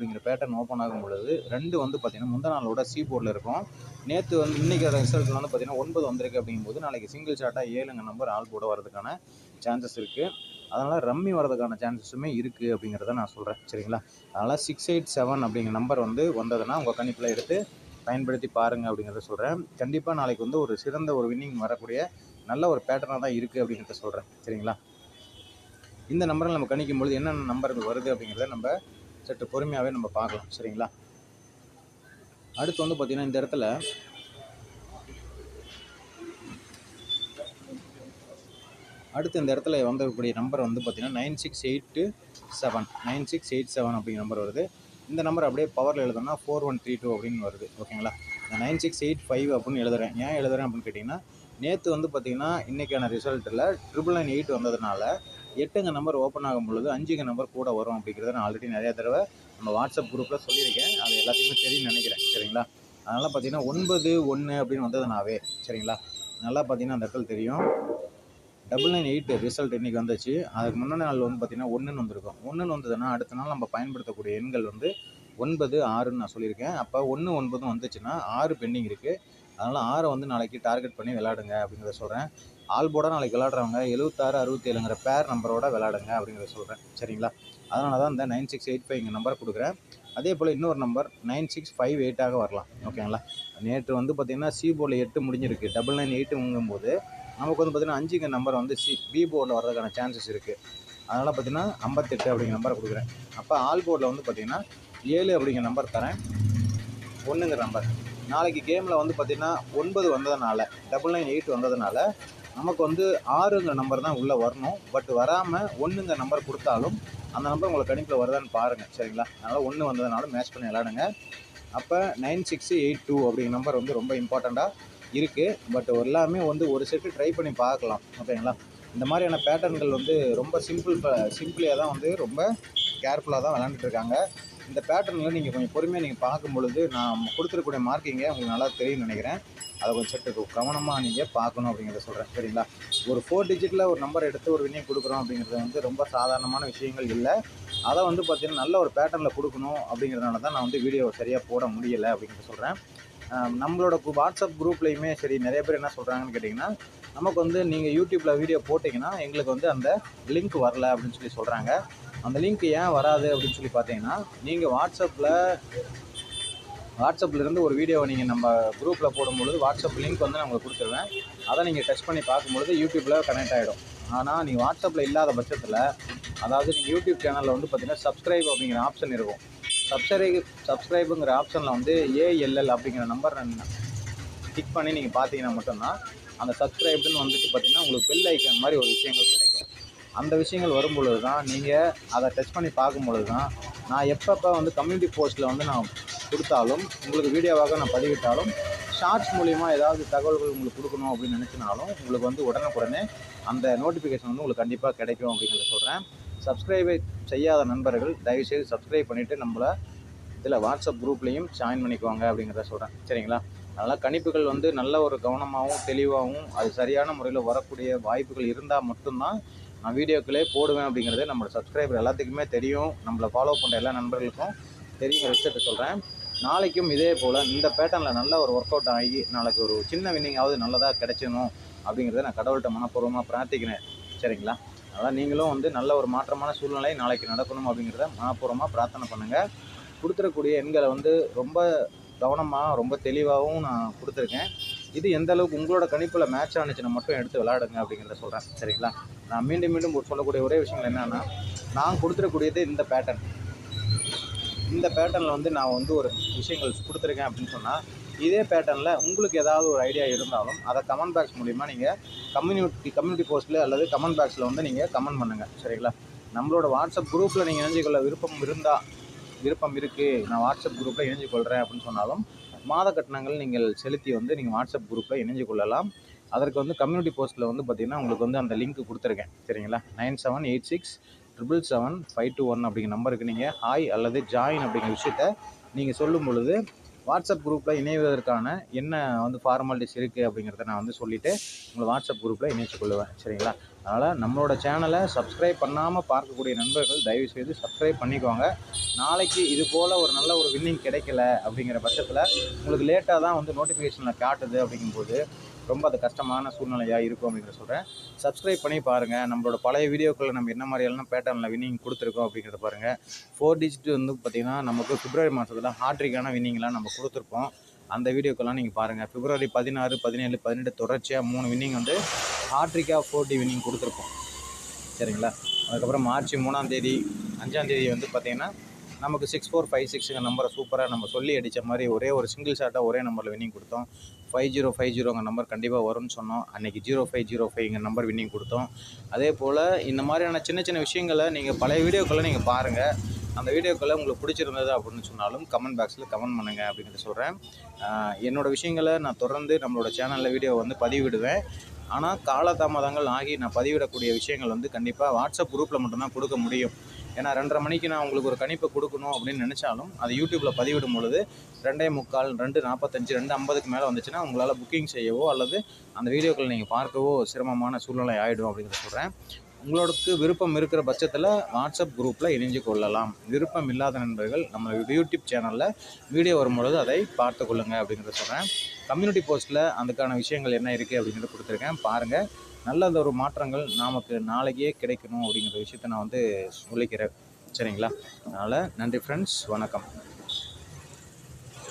அப்படிங்கிற pattern open ஆகும் பொழுது ரெண்டு வந்து பார்த்தீங்கன்னா முந்தா நாளோட சி போர்டில் இருக்கும். நேற்று வந்து இன்றைக்கி ரிசல்ட்டில் வந்து பார்த்தீங்கன்னா ஒன்பது வந்திருக்கு அப்படிங்கும்போது நாளைக்கு சிங்கிள் ஷாட்டாக ஏழுங்க நம்பர் ஆல் போட வரதுக்கான சான்சஸ் இருக்குது அதனால் ரம்மி வரதுக்கான சான்சஸுமே இருக்குது அப்படிங்கிறத நான் சொல்கிறேன் சரிங்களா? அதனால் சிக்ஸ் எயிட் செவன் அப்படிங்கிற நம்பர் வந்து வந்ததுன்னா உங்கள் கணிப்பில் எடுத்து பயன்படுத்தி பாருங்கள் அப்படிங்கிறத சொல்கிறேன் கண்டிப்பாக நாளைக்கு வந்து ஒரு சிறந்த ஒரு வின்னிங் வரக்கூடிய நல்ல ஒரு பேட்டர்னாக தான் இருக்குது அப்படிங்கிறத சொல்கிறேன் சரிங்களா? இந்த நம்பரை நம்ம கணிக்கும் பொழுது என்னென்ன நம்பர்கள் வருது அப்படிங்கிறத நம்ம சற்று பொறுமையாகவே நம்ம பார்க்கலாம் சரிங்களா? அடுத்து வந்து பார்த்திங்கன்னா இந்த இடத்துல அடுத்து இந்த இடத்துல வந்தக்கூடிய நம்பர் வந்து பார்த்திங்கன்னா nine six eight seven nine six eight seven அப்படிங்கிற நம்பர் வருது. இந்த நம்பர் அப்படியே பவரில் எழுதணும்னா ஃபோர் ஒன் த்ரீ டூ அப்படின்னு வருது ஓகேங்களா? நான் நைன் சிக்ஸ் எயிட் ஃபைவ் அப்படின்னு எழுதுறேன். ஏன் எழுதுறேன் அப்படின்னு கேட்டிங்கன்னா நேற்று வந்து பார்த்திங்கன்னா இன்றைக்கான ரிசல்ட்டில் ட்ரிபிள் நைன் எயிட் வந்ததுனால எட்டுங்க நம்பர் ஓப்பன் ஆகும் பொழுது அஞ்சுங்க நம்பர் கூட வரும் அப்படிங்கிறத நான் ஆல்ரெடி நிறையா தடவை நம்ம வாட்ஸ்அப் குரூப்பில் சொல்லியிருக்கேன். அது எல்லாத்தையுமே தெரியும்னு நினைக்கிறேன். சரிங்களா? அதனால் பார்த்தீங்கன்னா ஒன்பது ஒன்று அப்படின்னு வந்ததுனாவே சரிங்களா? நல்லா பார்த்தீங்கன்னா அந்த இடத்துல தெரியும். டபுள் நைன் எயிட் ரிசல்ட் இன்றைக்கி வந்துச்சு. அதுக்கு முன்னாடி நாள் வந்து பார்த்திங்கன்னா ஒன்றுன்னு வந்திருக்கும். ஒன்றுன்னு வந்ததுன்னா அடுத்த நாள் நம்ம பயன்படுத்தக்கூடிய எண்கள் வந்து ஒன்பது ஆறுன்னு நான் சொல்லியிருக்கேன். அப்போ ஒன்று ஒன்பதும் வந்துச்சுன்னா ஆறு பெண்டிங் இருக்குது அதனால் ஆறை வந்து நாளைக்கு டார்கெட் பண்ணி விளாடுங்க அப்படிங்கிறத சொல்கிறேன் ஆல் போர்டாக நாளைக்கு விளாட்றவங்க எழுபத்தாறு அறுபத்தேழுங்கிற பேர் நம்பரோட விளாடுங்க அப்படிங்கிறத சொல்கிறேன் சரிங்களா? அதனால தான் இந்த nine six eight five number கொடுக்குறேன். அதே போல் இன்னொரு நம்பர் நைன் சிக்ஸ் ஃபைவ் எயிட்டாக வரலாம். ஓகேங்களா நேற்று வந்து பார்த்திங்கன்னா சி போர்டில் எட்டு முடிஞ்சிருக்கு. டபுள் நைன் எயிட்டுங்கும்போது நமக்கு வந்து பார்த்திங்கன்னா அஞ்சுங்க நம்பர் வந்து சி பி போர்டில் வர்றதுக்கான சான்சஸ் இருக்குது அதனால் பார்த்திங்கன்னா ஐம்பத்தெட்டு அப்படிங்கிற நம்பரை கொடுக்குறேன். அப்போ ஆல் போர்டில் வந்து பார்த்திங்கன்னா ஏழு அப்படிங்கிற நம்பர் தரேன். ஒன்றுங்கிற நம்பர் நாளைக்கு கேமில் வந்து பார்த்திங்கன்னா ஒன்பது வந்ததுனால டபுள் நைன் எயிட் வந்ததுனால நமக்கு வந்து ஆறுங்கிற நம்பர் தான் உள்ளே வரணும். பட் வராமல் ஒன்றுங்கிற நம்பர் கொடுத்தாலும் அந்த நம்பர் உங்களுக்கு கணிப்பில் வருதான்னு பாருங்கள் சரிங்களா? அதனால் ஒன்று வந்ததுனாலும் மேட்ச் பண்ணி விளாடுங்க அப்போ நைன் சிக்ஸ் எயிட் டூ அப்படிங்கிற நம்பர் வந்து ரொம்ப இம்பார்ட்டண்ட்டாக இருக்குது பட் எல்லாமே வந்து ஒரு செட்டு ட்ரை பண்ணி பார்க்கலாம் ஓகேங்களா இந்த மாதிரியான பேட்டர்ன்கள் வந்து ரொம்ப சிம்பிள் சிம்பிளியாக தான் வந்து ரொம்ப கேர்ஃபுல்லாக தான் விளாண்டுட்டு இருக்காங்க. இந்த பேட்டர்னில் நீங்கள் கொஞ்சம் பொறுமையாக நீங்கள் பார்க்கும் பொழுது நான் கொடுத்துருக்கக்கூடிய மார்க்கிங்கை உங்களுக்கு நல்லா தெரியும்னு நினைக்கிறேன். அதை கொஞ்சம் செட்டு கவனமாக நீங்கள் பார்க்கணும் அப்படிங்கிறத சொல்கிறேன் சரிங்களா? ஒரு ஃபோர் டிஜிட்டில் ஒரு நம்பர் எடுத்து ஒரு வினியம் கொடுக்குறோம் அப்படிங்கிறது வந்து ரொம்ப சாதாரணமான விஷயங்கள் இல்லை. அதை வந்து பார்த்திங்கன்னா நல்ல ஒரு பேட்டர்னில் கொடுக்கணும் அப்படிங்கிறதுனால தான் நான் வந்து வீடியோ சரியாக போட முடியலை அப்படிங்கிறத சொல்கிறேன் நம்மளோட வாட்ஸ்அப் குரூப்லேயுமே சரி நிறைய பேர் என்ன சொல்கிறாங்கன்னு கேட்டிங்கன்னா நமக்கு வந்து நீங்கள் யூடியூப்பில் வீடியோ போட்டிங்கன்னா எங்களுக்கு வந்து அந்த லிங்க் வரல அப்படின்னு சொல்லி சொல்கிறாங்க அந்த லிங்க் ஏன் வராது அப்படின்னு சொல்லி பார்த்தீங்கன்னா நீங்கள் வாட்ஸ்அப்பில் வாட்ஸ்அப்லேருந்து ஒரு வீடியோவை நீங்கள் நம்ம குரூப்பில் போடும்பொழுது வாட்ஸ்அப் லிங்க் வந்து நான் உங்களுக்கு கொடுத்துருவேன். அதை நீங்கள் டச் பண்ணி பார்க்கும்பொழுது யூடியூப்பில் கனெக்ட் ஆகிடும் ஆனால் நீங்கள் வாட்ஸ்அப்பில் இல்லாத பட்சத்தில் அதாவது நீங்கள் யூடியூப் சேனலில் வந்து பார்த்தீங்கன்னா சப்ஸ்கிரைப் அப்படிங்கிற ஆப்ஷன் இருக்கும். சப்ஸ்கிரைப் சப்ஸ்கிரைபுங்கிற ஆப்ஷனில் வந்து ஏஎல்எல் அப்படிங்கிற நம்பர் டிக் பண்ணி நீங்கள் பார்த்தீங்கன்னா மட்டும்தான் அந்த சப்ஸ்கிரைப்டுன்னு வந்துட்டு பார்த்தீங்கன்னா உங்களுக்கு பெல் ஐக்கன் மாதிரி ஒரு விஷயங்கள் கிடைக்கும். அந்த விஷயங்கள் வரும் பொழுது தான் நீங்கள் அதை டச் பண்ணி பார்க்கும் பொழுது தான் நான் எப்பப்போ வந்து கம்யூனிட்டி போஸ்ட்டில் வந்து நான் கொடுத்தாலும் உங்களுக்கு வீடியோவாக நான் பதிவிட்டாலும் ஷார்ட்ஸ் மூலிமா ஏதாவது தகவல்கள் உங்களுக்கு கொடுக்கணும் அப்படின்னு நினச்சினாலும் உங்களுக்கு வந்து உடனுக்குடனே அந்த நோட்டிஃபிகேஷன் வந்து உங்களுக்கு கண்டிப்பாக கிடைக்கும் அப்படிங்கிறத சொல்கிறேன் சப்ஸ்கிரைபை செய்யாத நண்பர்கள் தயவுசெய்து சப்ஸ்கிரைப் பண்ணிவிட்டு நம்மளை இதில் வாட்ஸ்அப் குரூப்லேயும் ஜாயின் பண்ணிக்குவாங்க அப்படிங்கிறத சொல்கிறேன் சரிங்களா? அதனால் கணிப்புகள் வந்து நல்ல ஒரு கவனமாகவும் தெளிவாகவும் அது சரியான முறையில் வரக்கூடிய வாய்ப்புகள் இருந்தால் மட்டும்தான் நான் வீடியோக்களே போடுவேன் அப்படிங்கிறது நம்மளோட சப்ஸ்கிரைபர் எல்லாத்துக்குமே தெரியும். நம்மளை ஃபாலோ பண்ணுற எல்லா நண்பர்களுக்கும் தெரியும் விஷயத்தை சொல்கிறேன் நாளைக்கும் இதே போல் இந்த பேட்டர்னில் நல்ல ஒரு ஒர்க் அவுட் ஆகி நாளைக்கு ஒரு சின்ன வின்னிங்காவது நல்லதாக கிடைச்சணும் அப்படிங்கிறத நான் கடவுள்கிட்ட மனப்பூர்வமாக பிரார்த்திக்கிறேன். சரிங்களா? அதனால் நீங்களும் வந்து நல்ல ஒரு மாற்றமான சூழ்நிலை நாளைக்கு நடக்கணும் அப்படிங்கிறத மனப்பூர்வமாக பிரார்த்தனை பண்ணுங்கள் கொடுத்துருக்கூடிய எண்களை வந்து ரொம்ப கவனமாக ரொம்ப தெளிவாகவும் நான் கொடுத்துருக்கேன். இது எந்த அளவுக்கு உங்களோட கணிப்பில் மேட்ச் ஆனிச்சுன்னா மட்டும் எடுத்து விளையாடுங்க அப்படிங்கிறத சொல்கிறேன் சரிங்களா? நான் மீண்டும் மீண்டும் சொல்லக்கூடிய ஒரே விஷயங்கள் என்னென்னா நான் கொடுத்துருக்கூடியது இந்த பேட்டர்ன் இந்த பேட்டர்னில் வந்து நான் வந்து ஒரு விஷயங்கள் கொடுத்துருக்கேன் அப்படின்னு சொன்னால் இதே பேட்டர்னில் உங்களுக்கு ஏதாவது ஒரு ஐடியா இருந்தாலும் அதை கமெண்ட் பாக்ஸ் மூலிமா நீங்கள் கம்யூனிட்டி கம்யூனிட்டி போஸ்ட்டில் அல்லது கமெண்ட் பாக்ஸில் வந்து நீங்கள் கமெண்ட் பண்ணுங்கள் சரிங்களா? நம்மளோட வாட்ஸ்அப் குரூப்பில் நீங்கள் இணைஞ்சிக்கொள்ள விருப்பம் இருந்தால் விருப்பம் இருக்குது நான் வாட்ஸ்அப் குரூப்பில் இணைஞ்சு கொள்கிறேன் அப்படின்னு சொன்னாலும் மாத கட்டணங்கள் நீங்கள் செலுத்தி வந்து நீங்கள் வாட்ஸ்அப் குரூப்பில் இணைஞ்சு கொள்ளலாம். அதற்கு வந்து கம்யூனிட்டி போஸ்ட்டில் வந்து பார்த்திங்கன்னா உங்களுக்கு வந்து அந்த லிங்க் கொடுத்துருக்கேன். சரிங்களா? Nine seven eight six triple seven five two one அப்படிங்கிற நம்பருக்கு நீங்கள் ஹாய் அல்லது ஜாயின் அப்படிங்கிற விஷயத்த நீங்கள் சொல்லும் பொழுது வாட்ஸ்அப் குரூப்பில் இணைவதற்கான என்ன வந்து ஃபார்மாலிட்டிஸ் இருக்குது அப்படிங்கிறத நான் வந்து சொல்லிவிட்டு உங்களை வாட்ஸ்அப் குரூப்பில் இணைச்சு கொள்ளுவேன் சரிங்களா? அதனால் நம்மளோட சேனலை சப்ஸ்கிரைப் பண்ணாமல் பார்க்கக்கூடிய நண்பர்கள் தயவுசெய்து சப்ஸ்கிரைப் பண்ணிக்கோங்க. நாளைக்கு இது போல் ஒரு நல்ல ஒரு வின்னிங் கிடைக்கல அப்படிங்கிற பட்சத்தில் உங்களுக்கு லேட்டாக தான் வந்து நோட்டிஃபிகேஷனில் காட்டுது அப்படிங்கும்போது ரொம்ப அது கஷ்டமான சூழ்நிலையாக இருக்கும் அப்படிங்கிற சொல்கிறேன் சப்ஸ்கிரைப் பண்ணி பாருங்கள் நம்மளோட பழைய வீடியோக்களில் நம்ம என்ன மாதிரியெல்லாம் பேட்டர்னில் வின்னிங் கொடுத்துருக்கோம் அப்படிங்கிறத பாருங்கள் ஃபோர் டிஜிட் வந்து பார்த்திங்கன்னா நமக்கு பிப்ரவரி மாதத்தில் ஹாட்ரிக்கான வின்னிங்லாம் நம்ம கொடுத்துருப்போம். அந்த வீடியோக்கெல்லாம் நீங்கள் பாருங்கள் பிப்ரவரி பதினாறு பதினேழு பதினெட்டு தொடர்ச்சியாக மூணு வின்னிங் வந்து ஹாட்ரிக்காக ஃபோர் டி வின்னிங் கொடுத்துருப்போம். சரிங்களா? அதுக்கப்புறம் மார்ச் மூணாம் தேதி அஞ்சாம் தேதி வந்து பார்த்திங்கன்னா நமக்கு சிக்ஸ் ஃபோர் ஃபைவ் சிக்ஸுங்க நம்பரை சூப்பராக நம்ம சொல்லி அடித்த மாதிரி ஒரே ஒரு சிங்கிள் ஷாட்டாக ஒரே நம்பரில் வின்னிங் கொடுத்தோம். ஃபைவ் ஜீரோ ஃபைவ் ஜீரோங்க நம்பர் கண்டிப்பாக வரும்னு சொன்னோம். அன்றைக்கி ஜீரோ ஃபைவ் ஜீரோ ஃபைவ்ங்க நம்பர் வின்னிங் கொடுத்தோம். அதே போல் இந்த மாதிரியான சின்ன சின்ன விஷயங்களை நீங்கள் பழைய வீடியோக்களை நீங்கள் பாருங்கள் அந்த வீடியோக்களை உங்களுக்கு பிடிச்சிருந்தது அப்படின்னு சொன்னாலும் கமெண்ட் பாக்ஸில் கமெண்ட் பண்ணுங்கள் அப்படின்ட்டு சொல்கிறேன் என்னோடய விஷயங்களை நான் தொடர்ந்து நம்மளோட சேனலில் வீடியோ வந்து பதிவிடுவேன். ஆனால் காலதாமதங்கள் ஆகி நான் பதிவிடக்கூடிய விஷயங்கள் வந்து கண்டிப்பாக வாட்ஸ்அப் குரூப்பில் மட்டும்தான் கொடுக்க முடியும். ஏன்னா ரெண்டரை மணிக்கு நான் உங்களுக்கு ஒரு கணிப்பை கொடுக்கணும் அப்படின்னு நினச்சாலும் அது யூடியூப்பில் பதிவிடும் பொழுது ரெண்டே முக்கால் ரெண்டு நாற்பத்தஞ்சு ரெண்டு ஐம்பதுக்கு மேலே வந்துச்சுன்னா உங்களால் புக்கிங் செய்யவோ அல்லது அந்த வீடியோக்கள் நீங்கள் பார்க்கவோ சிரமமான சூழ்நிலை ஆகிடும் அப்படிங்கிறத சொல்கிறேன் உங்களுக்கு விருப்பம் இருக்கிற பட்சத்தில் வாட்ஸ்அப் குரூப்பில் இணைஞ்சு கொள்ளலாம். விருப்பம் இல்லாத நண்பர்கள் நம்ம யூடியூப் சேனலில் வீடியோ வரும்பொழுது அதை பார்த்து கொள்ளுங்கள் அப்படிங்கிறத சொல்கிறேன் கம்யூனிட்டி போஸ்ட்டில் அதுக்கான விஷயங்கள் என்ன இருக்குது அப்படிங்கிறத கொடுத்துருக்கேன். பாருங்கள் நல்ல ஒரு மாற்றங்கள் நமக்கு நாளைக்கே கிடைக்கணும் அப்படிங்கிற விஷயத்த நான் வந்து சொல்லிக்கிறேன். சரிங்களா? அதனால் நன்றி ஃப்ரெண்ட்ஸ் வணக்கம்.